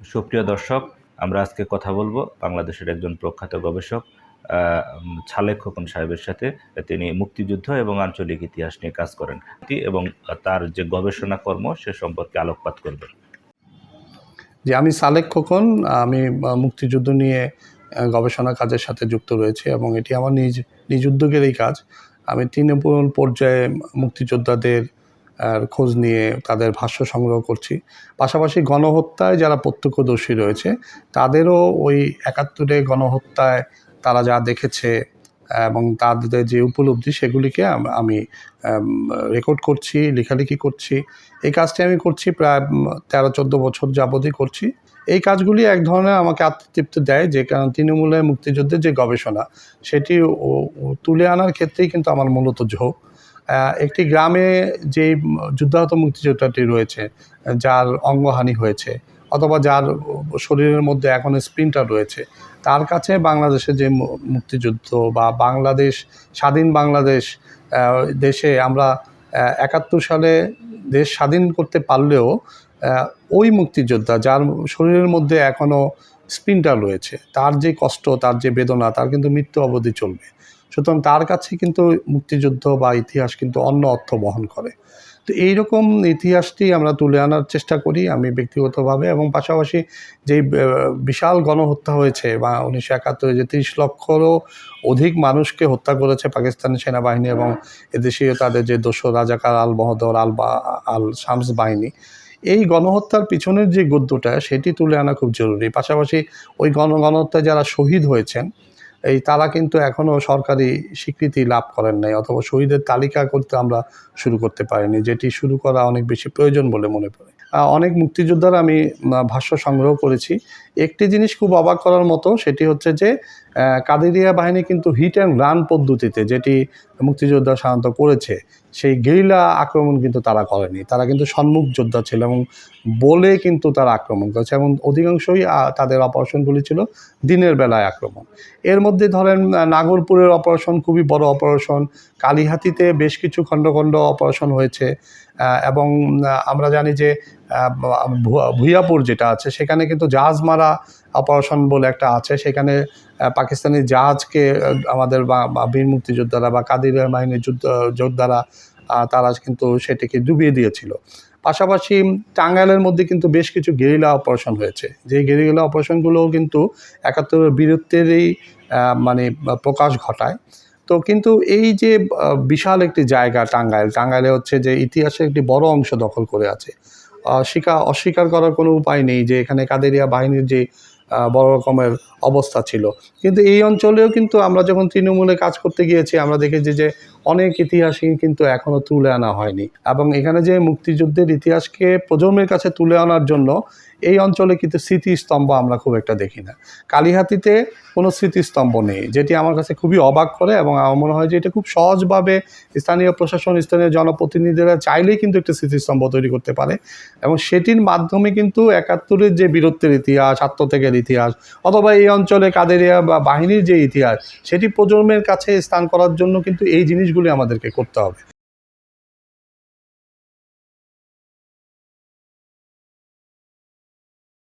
সুপ্রিয় দর্শক, আমরা আজকে কথা বলব বাংলাদেশের একজন প্রখ্যাত গবেষক ছালেক খোকন সাহেবের সাথে। তিনি মুক্তিযুদ্ধ এবং আঞ্চলিক ইতিহাস নিয়ে কাজ করেন। এবং তার যে গবেষণা কর্ম, সে সম্পর্কে আলোকপাত করবেন। যে আমি সালেক খোকন। আমি মুক্তিযুদ্ধ নিয়ে গবেষণা কাজের সাথে যুক্ত রয়েছে এবং এটি আমার নিজ নিজ উদ্যোগের এই কাজ। আমি তৃণমূল পর্যায়ে মুক্তিযোদ্ধাদের আহ, খোঁজ নিয়ে তাদের ভাষ্য সংগ্রহ করছি। পাশাপাশি গণহত্যায় যারা প্রত্যক্ষদর্শী রয়েছে তাদেরও ওই একাত্তরে গণহত্যায় তারা যা দেখেছে এবং তাদের যে উপলব্ধি সেগুলিকে আমি রেকর্ড করছি লেখালেখি করছি। এই কাজটি আমি করছি প্রায় তেরো চোদ্দ বছর যাবতই করছি। এই কাজগুলি এক ধরনের আমাকে আত্মতৃপ্তি দেয় যে কারণ তৃণমূলের মুক্তিযুদ্ধের যে গবেষণা সেটি তুলে আনার ক্ষেত্রেই কিন্তু আমার মূলত ঝোঁক। একটি গ্রামে যে যুদ্ধাহত মুক্তিযোদ্ধাটি রয়েছে, যার অঙ্গহানি হয়েছে, অথবা যার শরীরের মধ্যে এখন স্প্রিন্টার রয়েছে, তার কাছে বাংলাদেশের যে মুক্তিযুদ্ধ বা বাংলাদেশ, স্বাধীন বাংলাদেশ দেশে আমরা একাত্তর সালে দেশ স্বাধীন করতে পারলেও ওই মুক্তিযোদ্ধা যার শরীরের মধ্যে এখনও স্প্রিন্টার রয়েছে, তার যে কষ্ট, তার যে বেদনা, তার কিন্তু মৃত্যু অবধি চলবে। সুতরাং তার কাছে কিন্তু মুক্তিযুদ্ধ বা ইতিহাস কিন্তু অন্য অর্থ বহন করে। তো এইরকম ইতিহাসটি আমরা তুলে আনার চেষ্টা করি আমি ব্যক্তিগতভাবে এবং পাশাপাশি যেই বিশাল গণহত্যা হয়েছে বা উনিশশো একাত্তরে যে তিরিশ লক্ষরও অধিক মানুষকে হত্যা করেছে পাকিস্তানি সেনাবাহিনী এবং এদেশীয় তাদের যে দোষ রাজাকার আল বহদর, আল বা, আল শামস বাহিনী, এই গণহত্যার পিছনের যে গদ্যটা সেটি তুলে আনা খুব জরুরি। পাশাপাশি ওই গণ, গণহত্যায় যারা শহীদ হয়েছেন এই তারা কিন্তু এখনও সরকারি স্বীকৃতি লাভ করেন নাই অথবা শহীদের তালিকা করতে আমরা শুরু করতে পারিনি, যেটি শুরু করা অনেক বেশি প্রয়োজন বলে মনে পড়ে অনেক মুক্তিযোদ্ধার আমি ভাষ্য সংগ্রহ করেছি। একটি জিনিস খুব অবাক করার মতো, সেটি হচ্ছে যে কাদেরিয়া বাহিনী কিন্তু হিট অ্যান্ড রান পদ্ধতিতে যেটি মুক্তিযোদ্ধা সাধারণত করেছে, সেই গেরিলা আক্রমণ কিন্তু তারা করেনি। তারা কিন্তু সম্মুখ যোদ্ধা ছিল এবং বলে কিন্তু তারা আক্রমণ করেছে এবং অধিকাংশই তাদের অপারেশনগুলি ছিল দিনের বেলায় আক্রমণ। এর মধ্যে ধরেন নাগরপুরের অপারেশন খুবই বড় অপারেশন কালীহাতিতে বেশ কিছু খণ্ড খণ্ড অপারেশন হয়েছে এবং আমরা জানি যে আহ, ভুয়া- ভুইয়াপুর যেটা আছে সেখানে কিন্তু জাহাজ মারা অপারেশন বলে একটা আছে। সেখানে পাকিস্তানি জাহাজকে আমাদের বা বা বীর মুক্তিযোদ্ধারা বা কাদির বাহিনীর যুদ্ধ যোদ্ধারা তারা কিন্তু সেটিকে ডুবিয়ে দিয়েছিল। পাশাপাশি টাঙ্গাইলের মধ্যে কিন্তু বেশ কিছু গেরিলা অপারেশন হয়েছে। যে গেরিলা অপারেশনগুলোও কিন্তু একাত্তরের বীরত্বেরই মানে প্রকাশ ঘটায়। তো কিন্তু এই যে বিশাল একটি জায়গা টাঙ্গাইল টাঙ্গাইলে হচ্ছে যে ইতিহাসের একটি বড় অংশ দখল করে আছে। অস্বীকার অস্বীকার করার কোনো উপায় নেই যে এখানে কাদেরিয়া বাহিনীর যে বড় রকমের অবস্থা ছিল। কিন্তু এই অঞ্চলেও কিন্তু আমরা যখন তৃণমূলে কাজ করতে গিয়েছি, আমরা দেখেছি যে অনেক ইতিহাসই কিন্তু এখনও তুলে আনা হয়নি। এবং এখানে যে মুক্তিযুদ্ধের ইতিহাসকে প্রজন্মের কাছে তুলে আনার জন্য এই অঞ্চলে কিন্তু স্মৃতিস্তম্ভ আমরা খুব একটা দেখি না। কালীহাতিতে কোনো স্মৃতিস্তম্ভ নেই, যেটি আমার কাছে খুবই অবাক করে এবং আমার মনে হয় যে এটা খুব সহজভাবে স্থানীয় প্রশাসন, স্থানীয় জনপ্রতিনিধিরা চাইলেই কিন্তু একটা স্মৃতিস্তম্ভ তৈরি করতে পারে। এবং সেটির মাধ্যমে কিন্তু একাত্তরের যে বীরত্বের ইতিহাস, আত্মত্যাগের ইতিহাস, অথবা এই অঞ্চলে কাদেরিয়া বা বাহিনীর যে ইতিহাস, সেটি প্রজন্মের কাছে স্থান করার জন্য কিন্তু এই জিনিসগুলি আমাদেরকে করতে হবে।